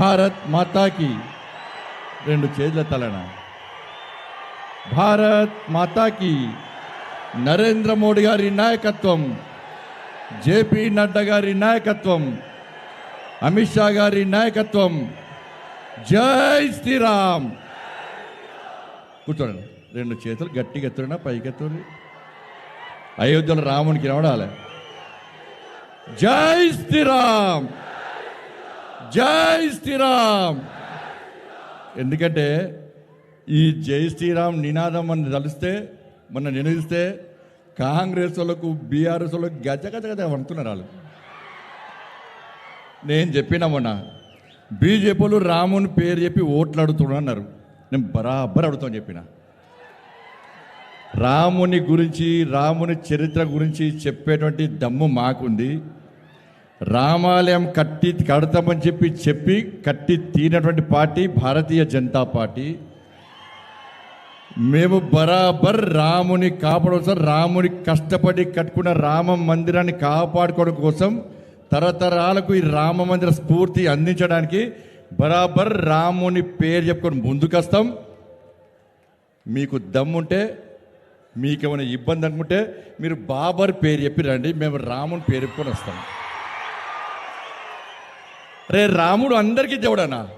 భారత్ మాతాకి రెండు చేతుల తలన. భారత్ మాతాకి నరేంద్ర మోడీ గారి నాయకత్వం జేపీ నడ్డా గారి నాయకత్వం అమిత్ షా గారి నాయకత్వం. జై శ్రీరామ్. కూర్చోండి. రెండు చేతులు గట్టిగా ఎత్తున్నా పైకి అయోధ్యలో రామునికి రావడాలి జై శ్రీరామ్. జై శ్రీరామ్. ఎందుకంటే ఈ జై శ్రీరామ్ నినాదం మన తలిస్తే మొన్న నినదిస్తే కాంగ్రెస్ వాళ్ళకు బీఆర్ఎస్ వాళ్ళకు గజ గజ గజ వండుతున్నారు వాళ్ళు. నేను చెప్పిన మొన్న బీజేపీ వాళ్ళు రాముని పేరు చెప్పి ఓట్లు అడుగుతున్నాడు అన్నారు. నేను బరాబర్ అడుగుతాను చెప్పిన. రాముని గురించి రాముని చరిత్ర గురించి చెప్పేటువంటి దమ్ము మాకుంది. రామాలయం కట్టి కడతామని చెప్పి చెప్పి కట్టి తీరినటువంటి పార్టీ భారతీయ జనతా పార్టీ. మేము బరాబర్ రాముని కాపాడడం రాముని కష్టపడి కట్టుకున్న రామ మందిరాన్ని కాపాడుకోవడం కోసం తరతరాలకు ఈ రామ మందిర స్ఫూర్తి అందించడానికి బరాబర్ రాముని పేరు చెప్పుకొని ముందుకొస్తాం. మీకు దమ్ముంటే మీకేమైనా ఇబ్బంది అనుకుంటే మీరు బాబర్ పేరు చెప్పి రండి మేము రాముని పేరు చెప్పుకొని వస్తాం. రే రాముడు అందరికీ దేవుడనా?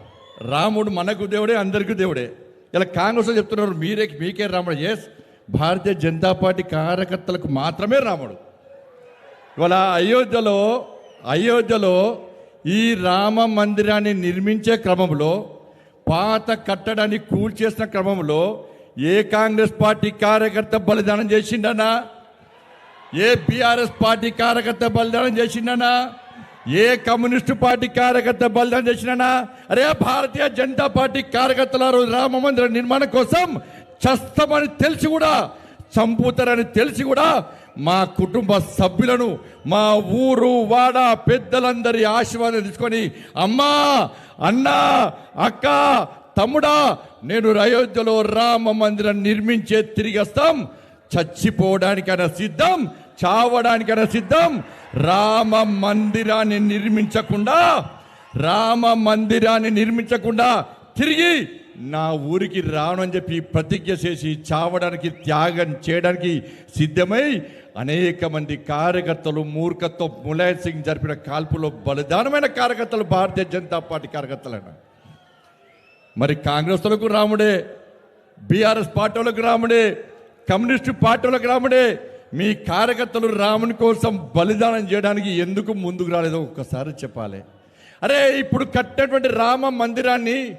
రాముడు మనకు దేవుడే అందరికీ దేవుడే. ఇలా కాంగ్రెస్ చెప్తున్నారు మీరే మీకే రాముడు. ఎస్ భారతీయ జనతా పార్టీ కార్యకర్తలకు మాత్రమే రాముడు. ఇవాళ అయోధ్యలో అయోధ్యలో ఈ రామ మందిరాన్ని నిర్మించే క్రమంలో పాత కట్టడాన్ని కూల్చేసిన క్రమంలో ఏ కాంగ్రెస్ పార్టీ కార్యకర్త బలిదానం చేసిండనా? ఏ బీఆర్ఎస్ పార్టీ కార్యకర్త బలిదానం చేసిండనా? ఏ కమ్యూనిస్టు పార్టీ కార్యకర్త బలిదానం చేసినా అరే భారతీయ జనతా పార్టీ కార్యకర్తల రోజు రామ మందిర నిర్మాణం కోసం చస్తామని తెలిసి కూడా చంపుతారని తెలిసి కూడా మా కుటుంబ సభ్యులను మా ఊరు వాడ పెద్దలందరి ఆశీర్వాదం తీసుకొని అమ్మా అన్నా అక్క తమ్ముడా నేను అయోధ్యలో రామ మందిరం నిర్మించే తిరిగి వస్తాం చచ్చిపోవడానికైనా సిద్ధం చావడానికైనా సిద్ధం రామ మందిరాన్ని నిర్మించకుండా రామ మందిరాన్ని నిర్మించకుండా తిరిగి నా ఊరికి రాను అని చెప్పి ప్రతిజ్ఞ చేసి చావడానికి త్యాగం చేయడానికి సిద్ధమై అనేక మంది కార్యకర్తలు మూర్ఖత్వం ములాయం సింగ్ జరిపిన కాల్పులో బలిదానమైన కార్యకర్తలు భారతీయ జనతా పార్టీ కార్యకర్తలైన. మరి కాంగ్రెస్లకు రాముడే బీఆర్ఎస్ పార్టీ వాళ్ళకు రాముడే కమ్యూనిస్టు పార్టీలకు రాముడే మీ కార్యకర్తలు రాముని కోసం బలిదానం చేయడానికి ఎందుకు ముందుకు రాలేదో ఒక్కసారి చెప్పాలి. అరే ఇప్పుడు కట్టినటువంటి రామ మందిరాన్ని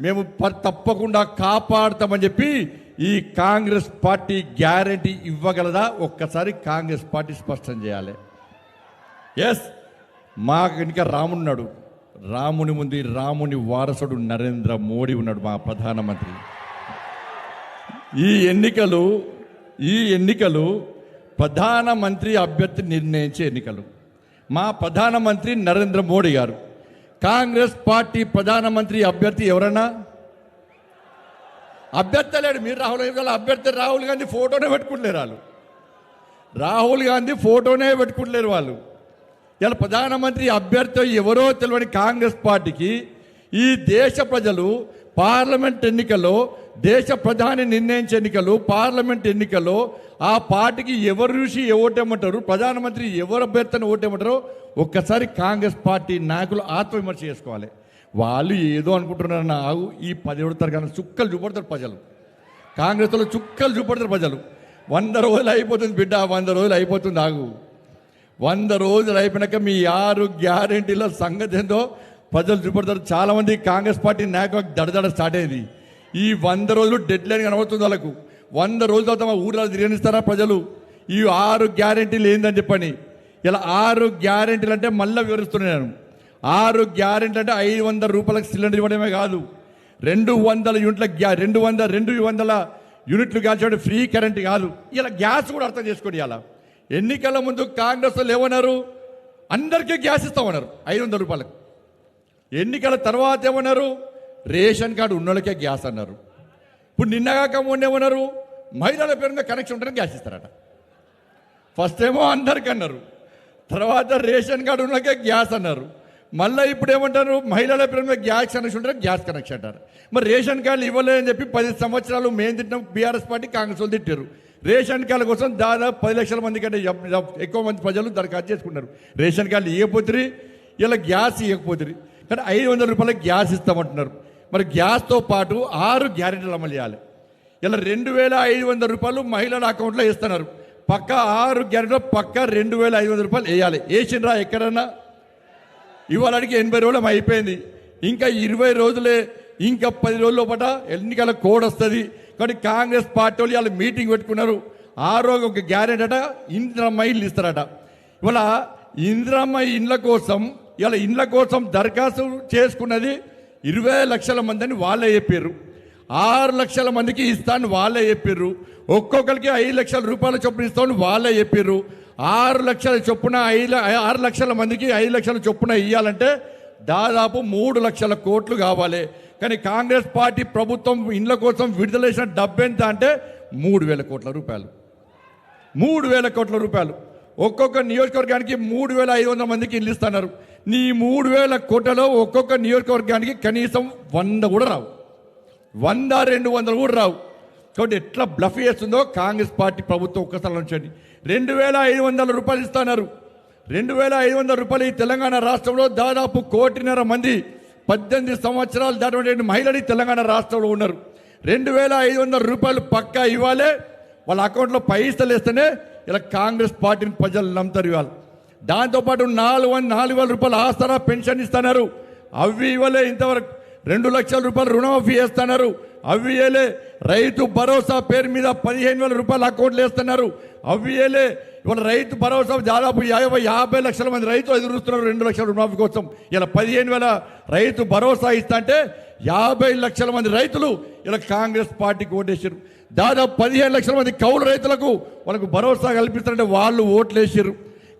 మేము తప్పకుండా కాపాడుతామని చెప్పి ఈ కాంగ్రెస్ పార్టీ గ్యారంటీ ఇవ్వగలదా? ఒక్కసారి కాంగ్రెస్ పార్టీ స్పష్టం చేయాలి. ఎస్ మాకు ఇంకా రామున్నాడు. రాముని ముందు రాముని వారసుడు నరేంద్ర మోడీ ఉన్నాడు మా ప్రధానమంత్రి. ఈ ఎన్నికలు ఈ ఎన్నికలు ప్రధానమంత్రి అభ్యర్థి నిర్ణయించే ఎన్నికలు. మా ప్రధానమంత్రి నరేంద్ర మోడీ గారు. కాంగ్రెస్ పార్టీ ప్రధానమంత్రి అభ్యర్థి ఎవరన్నా? అభ్యర్థి లేడు. మీరు రాహుల్ గాంధీ అభ్యర్థి రాహుల్ గాంధీ ఫోటోనే పెట్టుకుంటలేరు వాళ్ళు. రాహుల్ గాంధీ ఫోటోనే పెట్టుకుంటలేరు వాళ్ళు. ఇలా ప్రధానమంత్రి అభ్యర్థి ఎవరో తెలియని కాంగ్రెస్ పార్టీకి ఈ దేశ ప్రజలు పార్లమెంట్ ఎన్నికల్లో దేశ ప్రధాని నిర్ణయించే ఎన్నికలు పార్లమెంట్ ఎన్నికల్లో ఆ పార్టీకి ఎవరు చూసి ఓటేమంటారు ప్రధానమంత్రి ఎవరు అభ్యర్థిని ఓటేమంటారో ఒక్కసారి కాంగ్రెస్ పార్టీ నాయకులు ఆత్మవిమర్శ చేసుకోవాలి. వాళ్ళు ఏదో అనుకుంటున్నారు నాకు ఈ పదిహేడు తరగతి చుక్కలు చూపడతారు ప్రజలు. కాంగ్రెస్లో చుక్కలు చూపడతారు ప్రజలు. వంద రోజులు అయిపోతుంది బిడ్డ వంద రోజులు అయిపోతుంది ఆగు. వంద రోజులు అయిపోయినాక మీ ఆరు గ్యారెంటీలో సంగతి ఏందో ప్రజలు చూపడతారు చాలా మంది కాంగ్రెస్ పార్టీ నాయకులకు దడదడ స్టార్ట్ అయింది. ఈ వంద రోజులు డెడ్ లైన్ కనబడుతుంది వాళ్ళకు. వంద రోజుల తర్వాత మా ఊర్లో తిరగనిస్తారా ప్రజలు? ఈ ఆరు గ్యారెంటీలు ఏందని చెప్పని. ఇలా ఆరు గ్యారెంటీలు అంటే మళ్ళీ వివరిస్తున్నాను ఆరు గ్యారెంటీ అంటే ఐదు వందల రూపాయలకు సిలిండర్ ఇవ్వడమే కాదు. రెండు వందల యూనిట్ల గ్యా రెండు వందల రెండు వందల యూనిట్లు కాల్చడం ఫ్రీ కరెంట్ కాదు. ఇలా గ్యాస్ కూడా అర్థం చేసుకోండి ఇలా. ఎన్నికల ముందు కాంగ్రెస్ వాళ్ళు ఏమన్నారు? అందరికీ గ్యాస్ ఇస్తామన్నారు. ఐదు వందల రూపాయలకు. ఎన్నికల తర్వాత ఏమన్నారు? రేషన్ కార్డు ఉన్నోళ్ళకే గ్యాస్ అన్నారు. ఇప్పుడు నిన్నగాక మొన్న ఏమన్నారు? మహిళల పేరు మీద కనెక్షన్ ఉంటేనే గ్యాస్ ఇస్తారట. ఫస్ట్ ఏమో అందరికి అన్నారు. తర్వాత రేషన్ కార్డు ఉన్నకే గ్యాస్ అన్నారు. మళ్ళీ ఇప్పుడు ఏమంటారు? మహిళల పేరు మీద గ్యాస్ కనెక్షన్ ఉంటే గ్యాస్ కనెక్షన్ అంటారు. మరి రేషన్ కార్డులు ఇవ్వలేదని చెప్పి పది సంవత్సరాలు మేము తిట్టినాం బీఆర్ఎస్ పార్టీ కాంగ్రెస్ వాళ్ళు తిట్టారు. రేషన్ కార్డుల కోసం దాదాపు పది లక్షల మంది కంటే ఎక్కువ మంది ప్రజలు దరఖాస్తు చేసుకున్నారు. రేషన్ కార్డులు ఇవ్వకపోతే ఇలా గ్యాస్ ఇవ్వకపోతే కానీ ఐదు వందల రూపాయలకి గ్యాస్ ఇస్తామంటున్నారు. మరి గ్యాస్తో పాటు ఆరు గ్యారెంటీలు అమలు చేయాలి. ఇలా రెండు వేల ఐదు వందల రూపాయలు మహిళల అకౌంట్లో ఇస్తున్నారు పక్క ఆరు గ్యారెంటీలో పక్క రెండు వేల ఐదు వందల రూపాయలు వేయాలి. వేసిండ్రా ఎక్కడన్నా? ఇవాళకి ఎనభై రోజులు అయిపోయింది. ఇంకా ఇరవై రోజులే ఇంకా పది రోజుల పాట ఎన్నికల కోడ్ వస్తుంది. కానీ కాంగ్రెస్ పార్టీ వాళ్ళు వాళ్ళు మీటింగ్ పెట్టుకున్నారు. ఆ రోజు ఒక గ్యారెంటీ అట ఇంద్రమ్మ ఇల్లు ఇస్తారట. ఇవాళ ఇంద్రమ్మ ఇండ్ల కోసం ఇలా ఇండ్ల కోసం దరఖాస్తు చేసుకున్నది ఇరవై లక్షల మంది అని వాళ్ళే చెప్పారు ఆరు లక్షల మందికి ఇస్తాను వాళ్ళే చెప్పారు ఒక్కొక్కరికి ఐదు లక్షల రూపాయల చొప్పున ఇస్తామని వాళ్ళే చెప్పారు ఆరు లక్షల చొప్పున ఐదు ఆరు లక్షల మందికి ఐదు లక్షల చొప్పున ఇవ్వాలంటే దాదాపు మూడు లక్షల కోట్లు కావాలి. కానీ కాంగ్రెస్ పార్టీ ప్రభుత్వం ఇండ్ల కోసం విడుదల చేసిన డబ్బు ఎంత అంటే మూడు వేల కోట్ల రూపాయలు. మూడు వేల కోట్ల రూపాయలు. ఒక్కొక్క నియోజకవర్గానికి మూడు వేల ఐదు వందల మందికి ఇల్లు ఇస్తున్నారు. నీ మూడు వేల కోట్లలో ఒక్కొక్క నియోజకవర్గానికి కనీసం వంద కూడా రావు. వంద రెండు వందలు కూడా రావు. కాబట్టి ఎట్లా బ్లఫ్ చేస్తుందో కాంగ్రెస్ పార్టీ ప్రభుత్వం ఒక్కసారి ఉంచండి రెండు వేల ఐదు వందల రూపాయలు ఇస్తున్నారు. రెండు వేల ఐదు వందల రూపాయలు ఈ తెలంగాణ రాష్ట్రంలో దాదాపు కోటిన్నర మంది పద్దెనిమిది సంవత్సరాలు దాటినటువంటి మహిళలు తెలంగాణ రాష్ట్రంలో ఉన్నారు. రెండు వేల ఐదు వందల రూపాయలు పక్కా ఇవ్వాలి. వాళ్ళ అకౌంట్లో పైసలు వేస్తేనే ఇలా కాంగ్రెస్ పార్టీని ప్రజలు నమ్ముతారు ఇవాళ. దాంతోపాటు నాలుగు వంద నాలుగు వేల రూపాయలు ఆస్తారా పెన్షన్ ఇస్తున్నారు. అవి ఇవ్వలే ఇంతవరకు. రెండు లక్షల రూపాయలు రుణమాఫీ చేస్తున్నారు. అవి ఏలే రైతు భరోసా పేరు మీద పదిహేను వేల రూపాయలు అకౌంట్లు వేస్తున్నారు. అవి ఏలే ఇవాళ రైతు భరోసా దాదాపు యాభై యాభై లక్షల మంది రైతులు ఎదురుస్తున్నారు రెండు లక్షల రుణమాఫీ కోసం. ఇలా పదిహేను వేల రైతు భరోసా ఇస్తా యాభై లక్షల మంది రైతులు ఇలా కాంగ్రెస్ పార్టీకి ఓటేసారు దాదాపు పదిహేను లక్షల మంది కౌలు రైతులకు వాళ్ళకు భరోసా కల్పిస్తారంటే వాళ్ళు ఓట్లు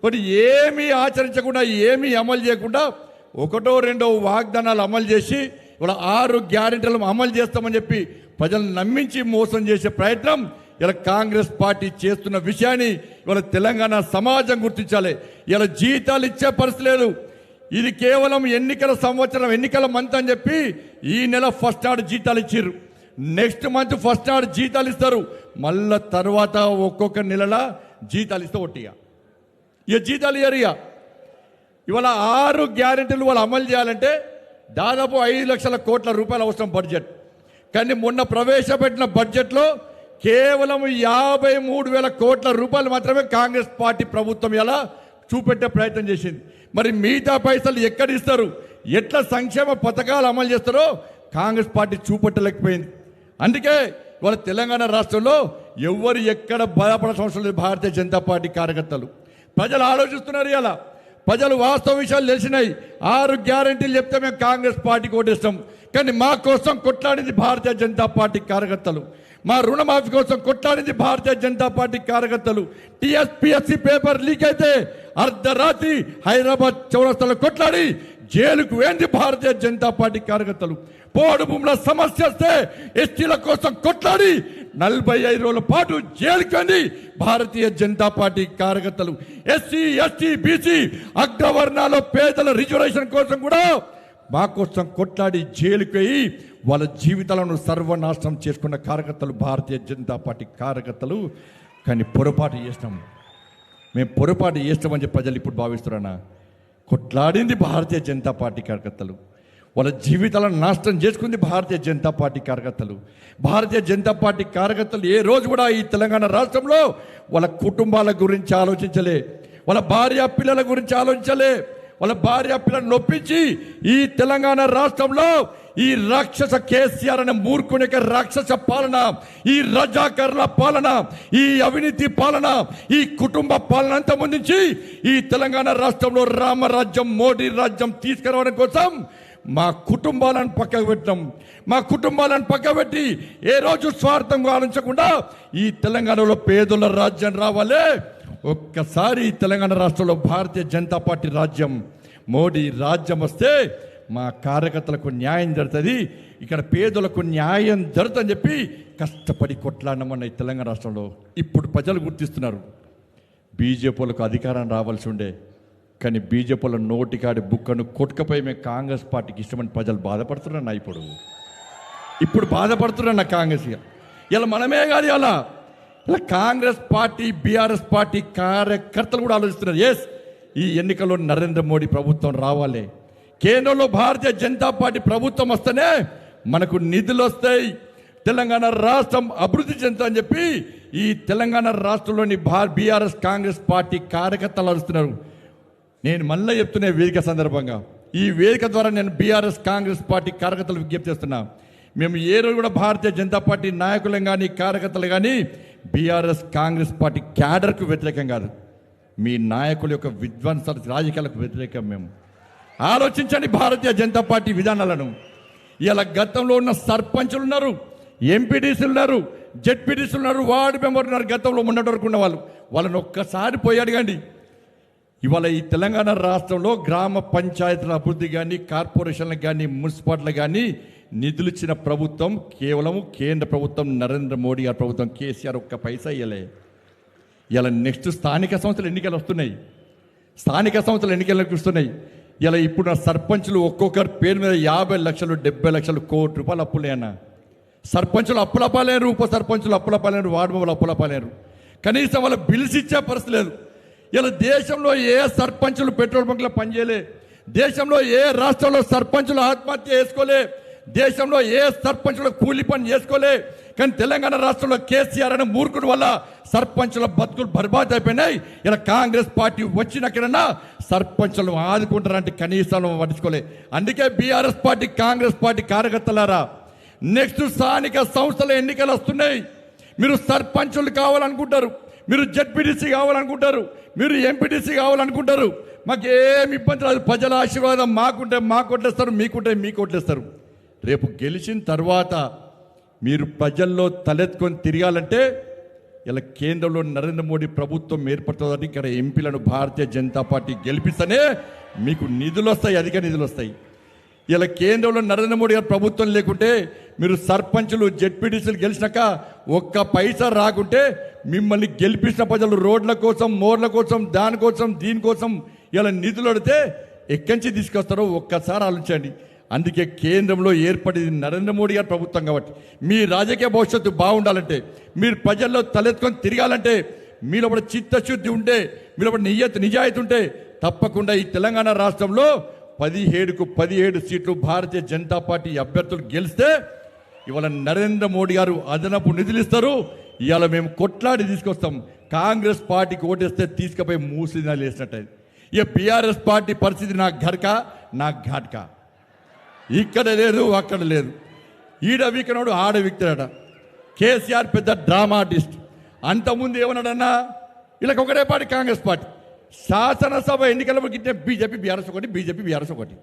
మరి కొన్ని ఏమీ ఆచరించకుండా ఏమీ అమలు చేయకుండా ఒకటో రెండో వాగ్దానాలు అమలు చేసి ఇవాళ ఆరు గ్యారెంటీలు అమలు చేస్తామని చెప్పి ప్రజలను నమ్మించి మోసం చేసే ప్రయత్నం ఇలా కాంగ్రెస్ పార్టీ చేస్తున్న విషయాన్ని ఇవాళ తెలంగాణ సమాజం గుర్తించాలి. ఇలా జీతాలు ఇచ్చే పరిస్థితి లేదు. ఇది కేవలం ఎన్నికల సంవత్సరం ఎన్నికల మంత్ అని చెప్పి ఈ నెల ఫస్ట్ నాడు జీతాలు ఇచ్చిర్రు. నెక్స్ట్ మంత్ ఫస్ట్ నాడు జీతాలు ఇస్తారు. మళ్ళా తర్వాత ఒక్కొక్క నెలల జీతాలు ఇస్తే ఒట్టిగా. ఇక జీతాలు ఇయ్యరు ఇక ఇవాళ ఆరు గ్యారెంటీలు వాళ్ళు అమలు చేయాలంటే దాదాపు ఐదు లక్షల కోట్ల రూపాయలు అవసరం బడ్జెట్. కానీ మొన్న ప్రవేశపెట్టిన బడ్జెట్లో కేవలం యాభై మూడు వేల కోట్ల రూపాయలు మాత్రమే కాంగ్రెస్ పార్టీ ప్రభుత్వం ఎలా చూపెట్టే ప్రయత్నం చేసింది. మరి మిగతా పైసలు ఎక్కడ ఇస్తారు? ఎట్లా సంక్షేమ పథకాలు అమలు చేస్తారో కాంగ్రెస్ పార్టీ చూపెట్టలేకపోయింది. అందుకే ఇవాళ తెలంగాణ రాష్ట్రంలో ఎవరు ఎక్కడ బాధపడాల్సిన అవసరం లేదు భారతీయ జనతా పార్టీ కార్యకర్తలు. ప్రజలు ఆలోచిస్తున్నారు ఇలా ప్రజలు వాస్తవ విషయాలు తెలిసినాయి. ఆరు గ్యారంటీలు చెప్తే మేము కాంగ్రెస్ పార్టీకి ఓటేస్తాం. కానీ మా కోసం కొట్లాడింది భారతీయ జనతా పార్టీ కార్యకర్తలు. మా రుణమాఫీ కోసం కొట్లాడింది భారతీయ జనతా పార్టీ కార్యకర్తలు. టిఎస్పిఎస్సి పేపర్ లీక్ అయితే అర్ధరాత్రి హైదరాబాద్ చౌరస్తాలో కొట్లాడి జైలుకు వేంది భారతీయ జనతా పార్టీ కార్యకర్తలు. పోడు భూముల సమస్య వస్తే ఎస్టీల కోసం కొట్లాడి నలభై ఐదు రోజుల పాటు జైలుకి భారతీయ జనతా పార్టీ కార్యకర్తలు. ఎస్సీ ఎస్టీ బీసీ అగ్రవర్ణాల పేదల రిజర్వేషన్ కోసం కూడా మా కోసం కొట్లాడి జైలుకి వాళ్ళ జీవితాలను సర్వనాశనం చేసుకున్న కార్యకర్తలు భారతీయ జనతా పార్టీ కార్యకర్తలు. కానీ పొరపాటు చేసినాం. మేము పొరపాటు చేస్తామని చెప్పి ప్రజలు ఇప్పుడు భావిస్తున్నారా కొట్లాడింది భారతీయ జనతా పార్టీ కార్యకర్తలు. వాళ్ళ జీవితాలను నాశనం చేసుకుంది భారతీయ జనతా పార్టీ కార్యకర్తలు. భారతీయ జనతా పార్టీ కార్యకర్తలు ఏ రోజు కూడా ఈ తెలంగాణ రాష్ట్రంలో వాళ్ళ కుటుంబాల గురించి ఆలోచించలే. వాళ్ళ భార్య పిల్లల గురించి ఆలోచించలే. వాళ్ళ భార్య పిల్లలు నొప్పించి ఈ తెలంగాణ రాష్ట్రంలో ఈ రాక్షస కేసీఆర్ అనే మూర్ఖుని యొక్క రాక్షస పాలన ఈ రజాకర్ల పాలన ఈ అవినీతి పాలన ఈ కుటుంబ పాలన అంతా ముందుంచి ఈ తెలంగాణ రాష్ట్రంలో రామరాజ్యం మోడీ రాజ్యం తీసుకురావడం కోసం మా కుటుంబాలను పక్కకు పెట్టినాం. మా కుటుంబాలను పక్క పెట్టి ఏ రోజు స్వార్థంగా ఆలోచించకుండా ఈ తెలంగాణలో పేదల రాజ్యం రావాలే. ఒక్కసారి తెలంగాణ రాష్ట్రంలో భారతీయ జనతా పార్టీ రాజ్యం మోడీ రాజ్యం వస్తే మా కార్యకర్తలకు న్యాయం జరుగుతుంది. ఇక్కడ పేదలకు న్యాయం జరుగుతుందని చెప్పి కష్టపడి కొట్లాడినామన్న ఈ తెలంగాణ రాష్ట్రంలో. ఇప్పుడు ప్రజలు గుర్తిస్తున్నారు. బీజేపీలకు అధికారం రావాల్సి ఉండే. కానీ బీజేపీల నోటికాడి బుక్కను కొట్టుకపోయి మేము కాంగ్రెస్ పార్టీకి ఇష్టమని ప్రజలు బాధపడుతున్నా ఇప్పుడు. ఇప్పుడు బాధపడుతున్నా కాంగ్రెస్ ఇలా మనమే కాదు ఇలా. ఇలా కాంగ్రెస్ పార్టీ బీఆర్ఎస్ పార్టీ కార్యకర్తలు కూడా ఆలోచిస్తున్నారు. ఎస్ ఈ ఎన్నికల్లో నరేంద్ర మోడీ ప్రభుత్వం రావాలి. కేంద్రంలో భారతీయ జనతా పార్టీ ప్రభుత్వం వస్తేనే మనకు నిధులు వస్తాయి. తెలంగాణ రాష్ట్రం అభివృద్ధి చెందుతుందని చెప్పి ఈ తెలంగాణ రాష్ట్రంలోని భార్ బీఆర్ఎస్ కాంగ్రెస్ పార్టీ కార్యకర్తలు అరుస్తున్నారు నేను మళ్ళీ చెప్తున్నా వేదిక సందర్భంగా ఈ వేదిక ద్వారా నేను బీఆర్ఎస్ కాంగ్రెస్ పార్టీ కార్యకర్తలు విజ్ఞప్తి చేస్తున్నా. మేము ఏ రోజు కూడా భారతీయ జనతా పార్టీ నాయకులం కానీ కార్యకర్తలు కానీ బీఆర్ఎస్ కాంగ్రెస్ పార్టీ క్యాడర్కు వ్యతిరేకం కాదు. మీ నాయకుల యొక్క విధ్వంస రాజకీయాలకు వ్యతిరేకం మేము. ఆలోచించండి భారతీయ జనతా పార్టీ విధానాలను. ఇలా గతంలో ఉన్న సర్పంచులు ఉన్నారు ఎంపీటీసీలు ఉన్నారు జెడ్పీటీసీలు ఉన్నారు వార్డు మెంబర్ ఉన్నారు గతంలో ఉన్నటువంటి వరకు ఉన్న వాళ్ళు. వాళ్ళని ఒక్కసారి పోయి అడగండి. ఇవాళ ఈ తెలంగాణ రాష్ట్రంలో గ్రామ పంచాయతీల అభివృద్ధి కానీ కార్పొరేషన్లకు కానీ మున్సిపాలిటీలకు కానీ నిధులు ఇచ్చిన ప్రభుత్వం కేవలం కేంద్ర ప్రభుత్వం నరేంద్ర మోడీ గారి ప్రభుత్వం. కేసీఆర్ ఒక్క పైసా ఇవ్వలే ఇలా నెక్స్ట్ స్థానిక సంస్థలు ఎన్నికలు వస్తున్నాయి. స్థానిక సంస్థలు ఎన్నికలకు వస్తున్నాయి. ఇలా ఇప్పుడు సర్పంచులు ఒక్కొక్కరి పేరు మీద యాభై లక్షలు డెబ్బై లక్షలు కోటి రూపాయలు అప్పులేనా సర్పంచులు అప్పులపాలేరు ఉప సర్పంచులు అప్పులపాలేరు వార్డు మెంబర్లు అప్పులపాలేరు కనీసం వాళ్ళ బిల్స్ ఇచ్చే పరిస్థితి లేదు. ఇలా దేశంలో ఏ సర్పంచులు పెట్రోల్ బంక్లో పనిచేయలే? దేశంలో ఏ రాష్ట్రంలో సర్పంచులు ఆత్మహత్య చేసుకోలే? దేశంలో ఏ సర్పంచులు కూలి పని చేసుకోలే? కానీ తెలంగాణ రాష్ట్రంలో కేసీఆర్ అనే మూర్ఖుడు వల్ల సర్పంచుల బతుకులు బర్బాద్ అయిపోయినాయి. ఇలా కాంగ్రెస్ పార్టీ వచ్చినక్కడన్నా సర్పంచులను ఆదుకుంటారంటే కనీసం పట్టించుకోలే. అందుకే బీఆర్ఎస్ పార్టీ కాంగ్రెస్ పార్టీ కార్యకర్తలారా నెక్స్ట్ స్థానిక సంస్థల ఎన్నికలు వస్తున్నాయి. మీరు సర్పంచులు కావాలనుకుంటారు. మీరు జడ్పీటీసీ కావాలనుకుంటారు మీరు ఎంపీటీసీ కావాలనుకుంటారు మాకు ఏమి ఇబ్బంది రాదు. ప్రజల ఆశీర్వాదం మాకుంటే మాకు కొట్టేస్తారు మీకుంటే మీకు కొట్టేస్తారు రేపు గెలిచిన తర్వాత మీరు ప్రజల్లో తలెత్తుకొని తిరగాలంటే ఇలా కేంద్రంలో నరేంద్ర మోడీ ప్రభుత్వం ఏర్పడుతుందని ఇక్కడ ఎంపీలను భారతీయ జనతా పార్టీ గెలిపిస్తేనే మీకు నిధులు వస్తాయి అధిక నిధులు వస్తాయి. ఇలా కేంద్రంలో నరేంద్ర మోడీ గారు ప్రభుత్వం లేకుంటే మీరు సర్పంచులు జెడ్పీటీసీలు గెలిచినాక ఒక్క పైసా రాకుంటే మిమ్మల్ని గెలిపించిన ప్రజలు రోడ్ల కోసం మోర్ల కోసం దానికోసం దీనికోసం ఇలా నిధులు అడితే ఎక్కడి నుంచి తీసుకొస్తారో ఒక్కసారి ఆలోచించండి. అందుకే కేంద్రంలో ఏర్పడింది నరేంద్ర మోడీ గారి ప్రభుత్వం కాబట్టి. మీ రాజకీయ భవిష్యత్తు బాగుండాలంటే మీరు ప్రజల్లో తలెత్తుకొని తిరగాలంటే మీలో కూడా చిత్తశుద్ధి ఉంటే మీలో కూడా నిజాయితీ ఉంటే తప్పకుండా ఈ తెలంగాణ రాష్ట్రంలో పదిహేడుకు పదిహేడు సీట్లు భారతీయ జనతా పార్టీ అభ్యర్థులు గెలిస్తే ఇవాళ నరేంద్ర మోడీ గారు అదనపు నిధులు ఇస్తారు ఇవాళ మేము కొట్లాడి తీసుకొస్తాం. కాంగ్రెస్ పార్టీకి ఓటేస్తే తీసుకుపోయి మూసినా లేసినట్టు. ఇక బీఆర్ఎస్ పార్టీ పరిస్థితి నా ఘర్క నా ఘాట్కా. ఇక్కడ లేదు అక్కడ లేదు. ఈడ వీకనాడు ఆడ వీక్తాడట. కేసీఆర్ పెద్ద డ్రామా ఆర్టిస్ట్ అంతకుముందు ఏమన్నాడన్నా? వీళ్ళకి ఒకటే పార్టీ కాంగ్రెస్ పార్టీ. శాసనసభ ఎన్నికల గిట్టే బీజేపీ బీఆర్ఎస్ ఒకటి బీజేపీ బీఆర్ఎస్ ఒకటి.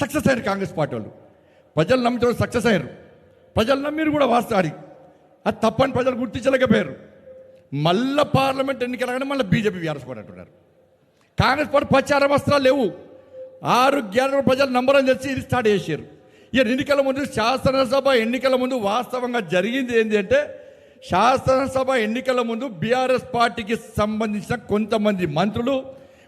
సక్సెస్ అయ్యారు కాంగ్రెస్ పార్టీ వాళ్ళు. ప్రజలు నమ్మితే సక్సెస్ అయ్యారు. ప్రజలు నమ్మిరు కూడా వాస్తాడి అది తప్పని ప్రజలు గుర్తించలేకపోయారు. మళ్ళా పార్లమెంట్ ఎన్నికలగానే మళ్ళీ బీజేపీ బీఆర్ఎస్ కూడా అంటున్నారు. కాంగ్రెస్ పార్టీ ప్రచార వస్త్రాలు లేవు. ఆరు గ్యారెంటీ ప్రజలు నంబరం తెచ్చి ఇది స్టార్ట్ చేశారు. ఈ ఎన్నికల ముందు శాసనసభ ఎన్నికల ముందు వాస్తవంగా జరిగింది ఏంటి అంటే శాసనసభ ఎన్నికల ముందు బీఆర్ఎస్ పార్టీకి సంబంధించిన కొంతమంది మంత్రులు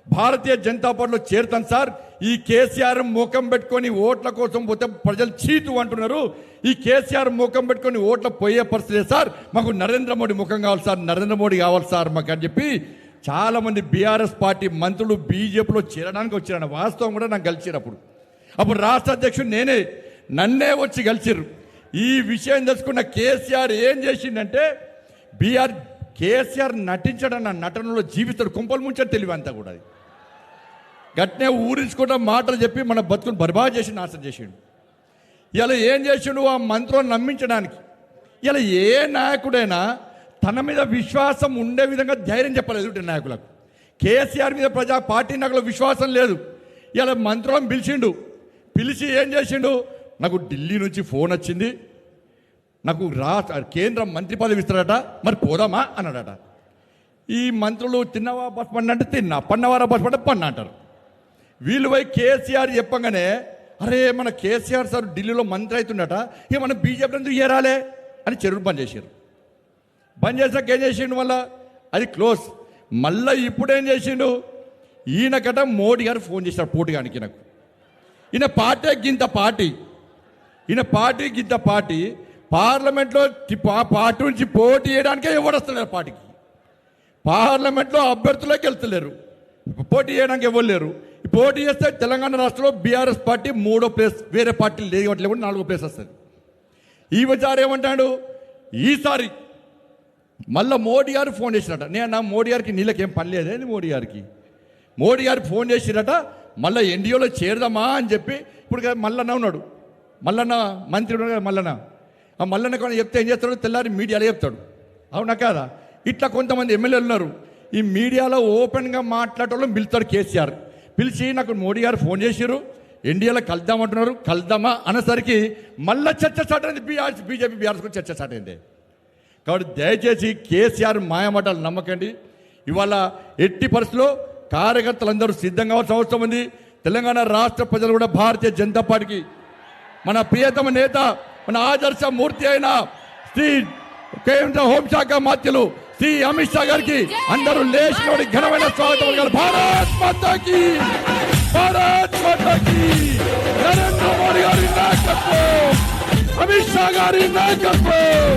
భారతీయ జనతా పార్టీలో చేరుతాం సార్. ఈ కేసీఆర్ ముఖం పెట్టుకొని ఓట్ల కోసం పోతే ప్రజలు చీతు అంటున్నారు. ఈ కేసీఆర్ ముఖం పెట్టుకొని ఓట్ల పోయే పరిస్థితి సార్. మాకు నరేంద్ర మోడీ ముఖం కావాలి సార్. నరేంద్ర మోడీ కావాలి సార్ మాకు అని చెప్పి చాలామంది బీఆర్ఎస్ పార్టీ మంత్రులు బీజేపీలో చేరడానికి వచ్చారన్న వాస్తవం కూడా నాకు కలిసినప్పుడు. అప్పుడు అప్పుడు రాష్ట్ర అధ్యక్షుడు నేనే నన్నే వచ్చి కలిసిర్రు. ఈ విషయం తెలుసుకున్న కేసీఆర్ ఏం చేసిండంటే బీఆర్ కేసీఆర్ నటించడన్న నటనలో జీవితాడు కుంపలు ముంచడం తెలివి అంతా కూడా అది. గట్నే ఊరించుకుంటా మాటలు చెప్పి మన బతుకుని బర్బాద్ చేసి నాశనం చేసిండు. ఇలా ఏం చేసిండు ఆ మంత్రులను నమ్మించడానికి? ఇలా ఏ నాయకుడైనా తన మీద విశ్వాసం ఉండే విధంగా ధైర్యం చెప్పలేదు నాయకులకు. కేసీఆర్ మీద ప్రజా పార్టీ నాయకులకు విశ్వాసం లేదు. ఇలా మంత్రులను పిలిచిండు. పిలిచి ఏం చేసిండు? నాకు ఢిల్లీ నుంచి ఫోన్ వచ్చింది. నాకు రా కేంద్ర మంత్రి పదవి ఇస్తాడట. మరి పోదామా? అన్నాడట. ఈ మంత్రులు తిన్నవా బస్ పండు అంటే తిన్నా. పన్నవారా బస్ పండు పన్ను అంటారు. వీళ్ళు పోయి కేసీఆర్ చెప్పగానే అరే మన కేసీఆర్ సార్ ఢిల్లీలో మంత్రి అవుతుండట. ఇక మన బీజేపీ ఎందుకు ఏరాలే అని చెరువు బంద్ చేశారు. బంద్ చేసాక ఏం చేసిండు మళ్ళా? అది క్లోజ్. మళ్ళీ ఇప్పుడు ఏం చేసిండు? ఈయనకట మోడీ గారు ఫోన్ చేశారు పోటీగానికి నాకు ఈయన పార్టీ గింత పార్టీ. ఈయన పార్టీ గింత పార్టీ పార్లమెంట్లో పార్టీ నుంచి పోటీ చేయడానికే ఎవరు పార్టీకి. పార్లమెంట్లో అభ్యర్థులకు వెళ్తలేరు. పోటీ చేయడానికి ఎవరు లేరు. పోటీ చేస్తే తెలంగాణ రాష్ట్రంలో బీఆర్ఎస్ పార్టీ మూడో ప్లేస్ వేరే పార్టీ లేవట్లేదు కూడా నాలుగో ప్లేస్ వస్తుంది. ఈ విచారం ఏమంటాడు? ఈసారి మళ్ళీ మోడీ గారు ఫోన్ చేసినట నేను నా మోడీ గారికి నీళ్ళకి ఏం పని లేదే మోడీ గారికి? మోడీ గారికి ఫోన్ చేసిరట. మళ్ళీ ఎన్డీఓలో చేరదామా? అని చెప్పి ఇప్పుడు మళ్ళీ ఉన్నాడు. మల్లన్న మంత్రి ఉన్నాడు కదా మల్లన్న. ఆ మల్లన్న కూడా చెప్తే ఏం చేస్తాడు తెల్లారి మీడియాలో చెప్తాడు. అవునా కాదా? ఇట్లా కొంతమంది ఎమ్మెల్యేలు ఉన్నారు. ఈ మీడియాలో ఓపెన్గా మాట్లాడటం పిలుస్తాడు కేసీఆర్. పిలిచి నాకు మోడీ గారు ఫోన్ చేసిరు ఎన్డీఏలో కలుద్దామంటున్నారు కలుద్దామా అనేసరికి మళ్ళా చర్చ స్టార్ట్ అయింది. బీఆర్ఎస్ బీజేపీ బీఆర్ఎస్ కూడా చర్చ స్టార్ట్ అయింది. కాబట్టి దయచేసి కేసీఆర్ మాయమాటలు నమ్మకండి. ఇవాళ ఎట్టి పరిస్థితుల్లో కార్యకర్తలందరూ సిద్ధంగా అవసరం ఉంది. తెలంగాణ రాష్ట్ర ప్రజలు కూడా భారతీయ జనతా పార్టీకి మన ప్రియతమ నేత మన ఆదర్శ మూర్తి అయిన శ్రీ కేంద్ర హోంశాఖ మాత్యులు శ్రీ అమిత్ షా గారికి అందరూ లేచినోడి ఘనమైన స్వాగతం గారు భారత్ మాతాకి! భారత్ మాతాకి! నరేంద్ర మోడీ గారి నాయకత్వం! అమిత్ షా గారి నాయకత్వం!